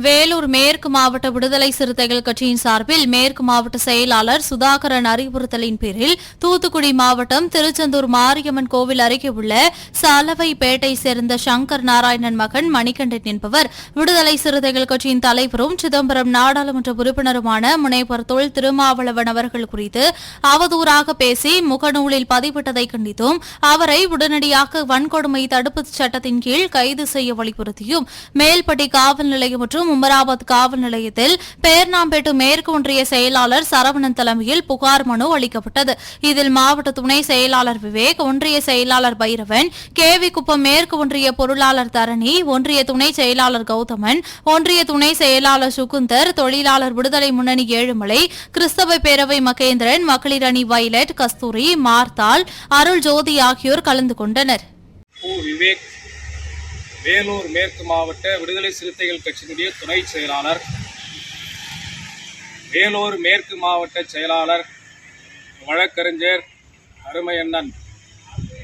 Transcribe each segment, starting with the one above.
வேலூர் மேற்கு மாவட்ட விடுதலை சிறுத்தைகள் கட்சியின் சார்பில் மேற்கு மாவட்ட செயலாளர் சுதாகரன் அறிவுறுத்தலின் பேரில் தூத்துக்குடி மாவட்டம் திருச்செந்தூர் மாரியம்மன் கோவில் அருகே உள்ள சலவைப்பேட்டை சேர்ந்த சங்கர் நாராயணன் மகன் மணிகண்டன் என்பவர் விடுதலை சிறுத்தைகள் கட்சியின் தலைவரும் சிதம்பரம் நாடாளுமன்ற உறுப்பினருமான முனைவர் தொல் திருமாவளவன் அவர்கள் குறித்து அவதூறாக பேசி முகநூலில் பதிவிட்டதை கண்டித்தும் அவரை உடனடியாக வன்கொடுமை தடுப்பு சட்டத்தின் கீழ் கைது செய்ய வலியுறுத்தியும் மேல்பட்டி காவல் நிலையம் மற்றும் உமராபாத் காவல் நிலையத்தில் பேர்ணாம்பேட்டு மேற்கு ஒன்றிய செயலாளர் சரவணன் தலைமையில் புகார் மனு அளிக்கப்பட்டது. இதில் மாவட்ட துணை செயலாளர் விவேக் ஒன்றிய செயலாளர் பைரவன் கேவி மேற்கு ஒன்றிய பொருளாளர் தரணி ஒன்றிய துணை செயலாளர் கௌதமன் ஒன்றிய துணை செயலாளர் சுகுந்தர் தொழிலாளர் விடுதலை முன்னணி ஏழுமலை கிறிஸ்தவ பேரவை மகேந்திரன் மகளிர் அணி வைலட் கஸ்தூரி மார்த்தாள் அருள் ஜோதி ஆகியோர் கலந்து கொண்டனர். விவேக். வேலூர் மேற்கு மாவட்ட விடுதலை சிறுத்தைகள் கட்சியினுடைய துணை செயலாளர் வேலூர் மேற்கு மாவட்ட செயலாளர் வழக்கறிஞர் அருமையண்ணன்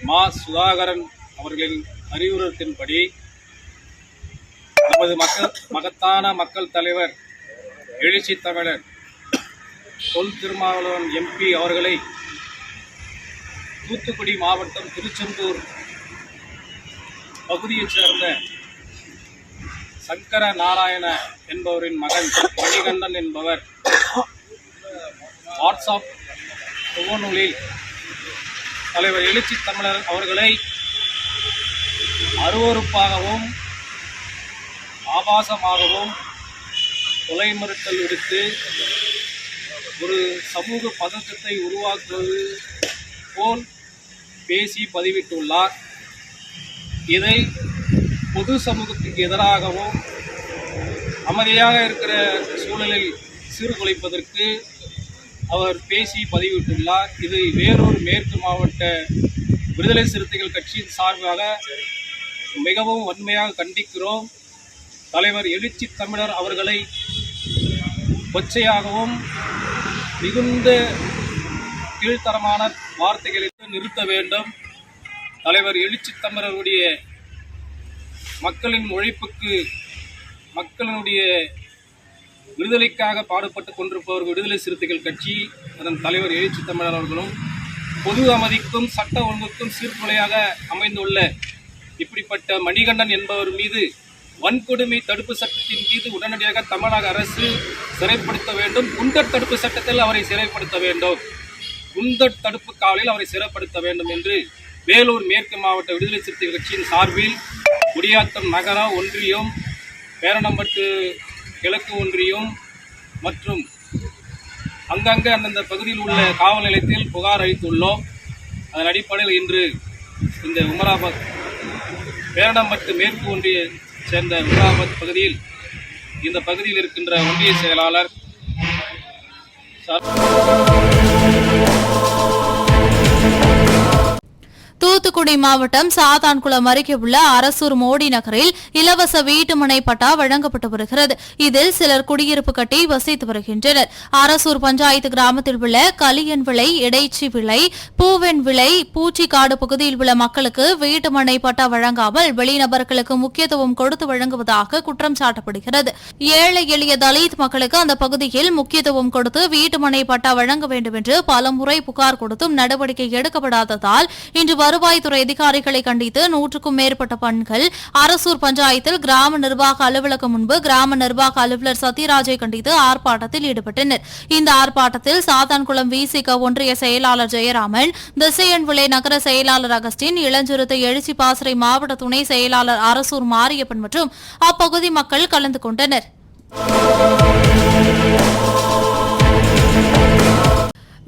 மா. சுதாகரன் அவர்களின் அறிவுறுத்தின்படி நமது மக்கள் மகத்தான மக்கள் தலைவர் எழுச்சி தமிழர் தொல் திருமாவளவன் எம்பி அவர்களை தூத்துக்குடி மாவட்டம் திருச்செந்தூர் பகுதியைச் சேர்ந்த சங்கர நாராயண என்பவரின் மகன் மணிகண்டன் என்பவர் வாட்ஸ்அப் முகநூலில் தலைவர் எழுச்சி தமிழர் அவர்களை அருவருப்பாகவும் ஆபாசமாகவும் கொலை மிரட்டல் விடுத்து ஒரு சமூக பதற்றத்தை உருவாக்குவது போல் பேசி பதிவிட்டுள்ளார். இதை பொது சமூகத்துக்கு எதிராகவும் அமைதியாக இருக்கிற சூழலில் சீர்குலைப்பதற்கு அவர் பேசி பதிவிட்டுள்ளார். இதை வேறொரு மேற்கு மாவட்ட விடுதலை சிறுத்தைகள் கட்சியின் சார்பாக மிகவும் வன்மையாக கண்டிக்கிறோம். தலைவர் எழுச்சி தமிழர் அவர்களை கொச்சையாகவும் மிகுந்த கீழ்த்தரமான வார்த்தைகளை நிறுத்த வேண்டும். தலைவர் எழுச்சி தமிழருடைய மக்களின் உழைப்புக்கு மக்களினுடைய விடுதலைக்காக பாடுபட்டு கொண்டிருப்பவர் விடுதலை சிறுத்தைகள் கட்சி அதன் தலைவர் எழுச்சி தமிழர் அவர்களும் பொது அமைதிக்கும் சட்ட ஒழுங்குக்கும் சீர்குலையாக அமைந்துள்ள இப்படிப்பட்ட மணிகண்டன் என்பவர் மீது வன்கொடுமை தடுப்பு சட்டத்தின் மீது உடனடியாக தமிழக அரசு சிறைப்படுத்த வேண்டும். குண்டர் தடுப்பு சட்டத்தில் அவரை சிறைப்படுத்த வேண்டும். குண்டர் தடுப்பு காவலில் அவரை சிறைப்படுத்த வேண்டும் என்று வேலூர் மேற்கு மாவட்ட விடுதலை சிறுத்தைகள் கட்சியின் சார்பில் குடியாத்தம் நகர ஒன்றியம் பேரணம்பட்டு கிழக்கு ஒன்றியம் மற்றும் அங்கங்கே அந்தந்த பகுதியில் உள்ள காவல் நிலையத்தில் புகார் அளித்துள்ளோம். அதன் அடிப்படையில் இன்று இந்த உமராபாத் பேரணம்பட்டு மேற்கு ஒன்றிய சேர்ந்த உமராபாத் பகுதியில் இந்த பகுதியில் இருக்கின்ற ஒன்றிய செயலாளர் சார் தூத்துக்குடி மாவட்டம் சாத்தான்குளம் அருகே உள்ள அரசூர் மோடி நகரில் இலவச வீட்டுமனை பட்டா வழங்கப்பட்டு வருகிறது. இதில் சிலர் குடியிருப்பு கட்டி வசித்து வருகின்றனர். அரசூர் பஞ்சாயத்து கிராமத்தில் உள்ள கலியன் விளை இடைச்சி விளை பூவென் விளை பூச்சிக்காடு பகுதியில் உள்ள மக்களுக்கு வீட்டுமனை பட்டா வழங்காமல் வெளிநபர்களுக்கு முக்கியத்துவம் கொடுத்து வழங்குவதாக குற்றம் சாட்டப்படுகிறது. ஏழை எளிய தலித் மக்களுக்கு அந்த பகுதியில் முக்கியத்துவம் கொடுத்து வீட்டுமனை பட்டா வழங்க வேண்டும் என்று பலமுறை புகார் கொடுத்தும் நடவடிக்கை எடுக்கப்படாததால் இன்று வரும் வருவாய்த்துறை அதிகாரிகளை கண்டித்து நூற்றுக்கும் மேற்பட்ட பெண்கள் அரசூர் பஞ்சாயத்தில் கிராம நிர்வாக அலுவலகம் முன்பு கிராம நிர்வாக அலுவலர் சத்யராஜை கண்டித்து ஆர்ப்பாட்டத்தில் ஈடுபட்டனர். இந்த ஆர்ப்பாட்டத்தில் சாத்தான்குளம் விசிக ஒன்றிய செயலாளர் ஜெயராமன் திசையன் விளை நகர செயலாளர் அகஸ்டின் இளஞ்சிறுத்தை எழுச்சி பாசறை மாவட்ட துணை செயலாளர் அரசூர் மாரியப்பன் மற்றும் அப்பகுதி மக்கள் கலந்து கொண்டனர்.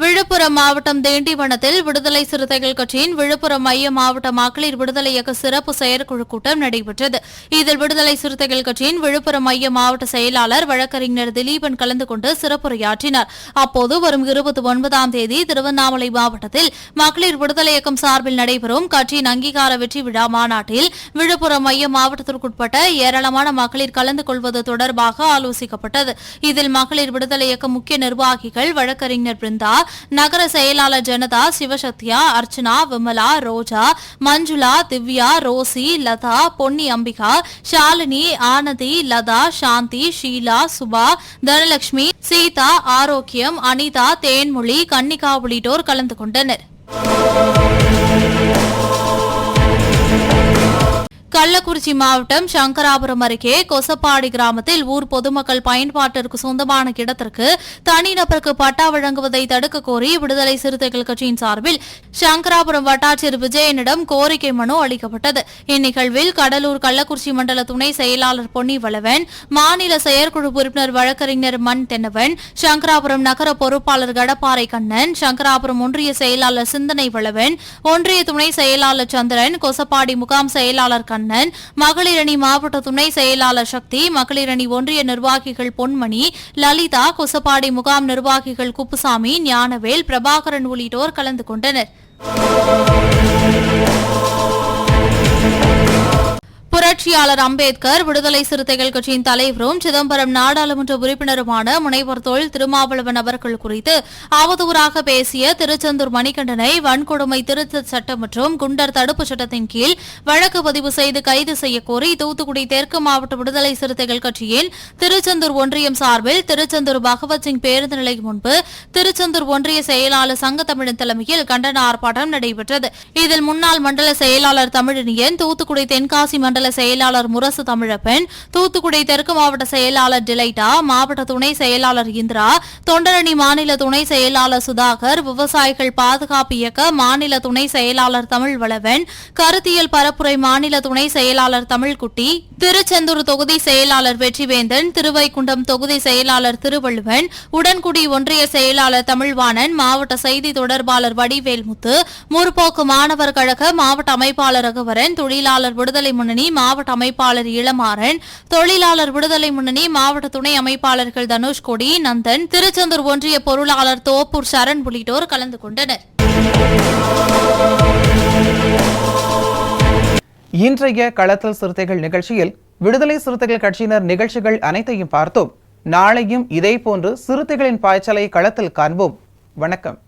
விழுப்புரம் மாவட்டம் தேண்டிவனத்தில் விடுதலை சிறுத்தைகள் கட்சியின் விழுப்புரம் மைய மாவட்ட மகளிர் விடுதலை இயக்க சிறப்பு செயற்குழு கூட்டம் நடைபெற்றது. இதில் விடுதலை சிறுத்தைகள் கட்சியின் விழுப்புரம் மைய மாவட்ட செயலாளர் வழக்கறிஞர் திலீபன் கலந்து கொண்டு சிறப்புரையாற்றினார். அப்போது வரும் இருபத்தி ஒன்பதாம் தேதி திருவண்ணாமலை மாவட்டத்தில் மகளிர் விடுதலை இயக்கம் சார்பில் நடைபெறும் கட்சியின் அங்கீகார வெற்றி விழா மாநாட்டில் விழுப்புரம் மைய மாவட்டத்திற்குட்பட்ட ஏராளமான மகளிர் கலந்து கொள்வது தொடர்பாக ஆலோசிக்கப்பட்டது. இதில் மகளிர் விடுதலை இயக்க முக்கிய நிர்வாகிகள் வழக்கறிஞர் பிருந்தா நகர செயலாளர் ஜனதா சிவசத்யா அர்ச்சனா விமலா ரோஜா மஞ்சுளா திவ்யா ரோசி லதா பொன்னி அம்பிகா ஷாலினி ஆனதி லதா சாந்தி ஷீலா சுபா தனலட்சுமி சீதா ஆரோக்கியம் அனிதா தேன்மொழி கன்னிகா உள்ளிட்டோர் கலந்து கொண்டனர். கள்ளக்குறிச்சி மாவட்டம் சங்கராபுரம் அருகே கொசப்பாடி கிராமத்தில் ஊர் பொதுமக்கள் பயன்பாட்டிற்கு சொந்தமான இடத்திற்கு தனிநபருக்கு பட்டா வழங்குவதை தடுக்க கோரி விடுதலை சிறுத்தைகள் கட்சியின் சார்பில் சங்கராபுரம் வட்டாட்சியர் விஜயனிடம் கோரிக்கை மனு அளிக்கப்பட்டது. இந்நிகழ்வில் கடலூர் கள்ளக்குறிச்சி மண்டல துணை செயலாளர் பொன்னி வளவன் மாநில செயற்குழு உறுப்பினர் வழக்கறிஞர் மண் தென்னவன் சங்கராபுரம் நகர பொறுப்பாளர் கடப்பாறை கண்ணன் சங்கராபுரம் ஒன்றிய செயலாளர் சிந்தனை வளவன் ஒன்றிய துணை செயலாளர் சந்திரன் கொசப்பாடி முகாம் செயலாளர் கண்ணன் மகளிர் அணி மாவட்ட துணை செயலாளர் சக்தி மகளிர் அணி ஒன்றிய நிர்வாகிகள் பொன்மணி லலிதா கொசப்பாடி முகாம் நிர்வாகிகள் குப்புசாமி ஞானவேல் பிரபாகரன் உள்ளிட்டோர் கலந்து கொண்டனர். புரட்சியாளர் அம்பேத்கர் விடுதலை சிறுத்தைகள் கட்சியின் தலைவரும் சிதம்பரம் நாடாளுமன்ற உறுப்பினருமான முனைவர் தொழில் திருமாவளவன் அவர்கள் குறித்து அவதூறாக பேசிய திருச்செந்தூர் மணிகண்டனை வன்கொடுமை திருத்தச் சட்டம் மற்றும் குண்டர் தடுப்பு சட்டத்தின் கீழ் வழக்கு பதிவு செய்து கைது செய்யக்கோரி தூத்துக்குடி தெற்கு மாவட்ட விடுதலை சிறுத்தைகள் கட்சியின் திருச்செந்தூர் ஒன்றியம் சார்பில் திருச்செந்தூர் பகவத் சிங் பேருந்து நிலையம் முன்பு திருச்செந்தூர் ஒன்றிய செயலாளர் சங்க தமிழன் தலைமையில் கண்டன ஆர்ப்பாட்டம் நடைபெற்றது. இதில் முன்னாள் மண்டல செயலாளர் தமிழினியன் தூத்துக்குடி தென்காசி மண்டல செயலாளர் முரசு தமிழப்பன் தூத்துக்குடி தெற்கு மாவட்ட செயலாளர் டிலைட்டா மாவட்ட துணை செயலாளர் இந்திரா தொண்டரணி மாநில துணை செயலாளர் சுதாகர் விவசாயிகள் பாதுகாப்பு இயக்க மாநில துணை செயலாளர் தமிழ்வளவன் கருத்தியல் பரப்புரை மாநில துணை செயலாளர் தமிழ்குட்டி திருச்செந்தூர் தொகுதி செயலாளர் வெற்றிவேந்தன் திருவைகுண்டம் தொகுதி செயலாளர் திருவள்ளுவன் உடன்குடி ஒன்றிய செயலாளர் தமிழ்வாணன் மாவட்ட செய்தி தொடர்பாளர் வடிவேல்முத்து முற்போக்கு மாணவர் கழக மாவட்ட அமைப்பாளர் ரகுவரன் தொழிலாளர் விடுதலை முன்னணி மாவட்ட அமைப்பாளர் இளமாறன் தொழிலாளர் விடுதலை முன்னணி மாவட்ட துணை அமைப்பாளர்கள் தனுஷ்கோடி நந்தன் திருச்செந்தூர் ஒன்றிய பொருளாளர் தோப்பூர் சரண் உள்ளிட்டோர் கலந்து கொண்டனர். இன்றைய களத்தல் சிறுத்தைகள் நிகழ்ச்சியில் விடுதலை சிறுத்தைகள் கட்சியினர் நிகழ்ச்சிகள் அனைத்தையும் பார்த்தோம். நாளையும் இதேபோன்று சிறுத்தைகளின் பாய்ச்சலை களத்தில் காண்போம். வணக்கம்.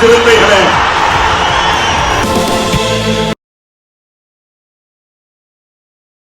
சிறுத்தைகளே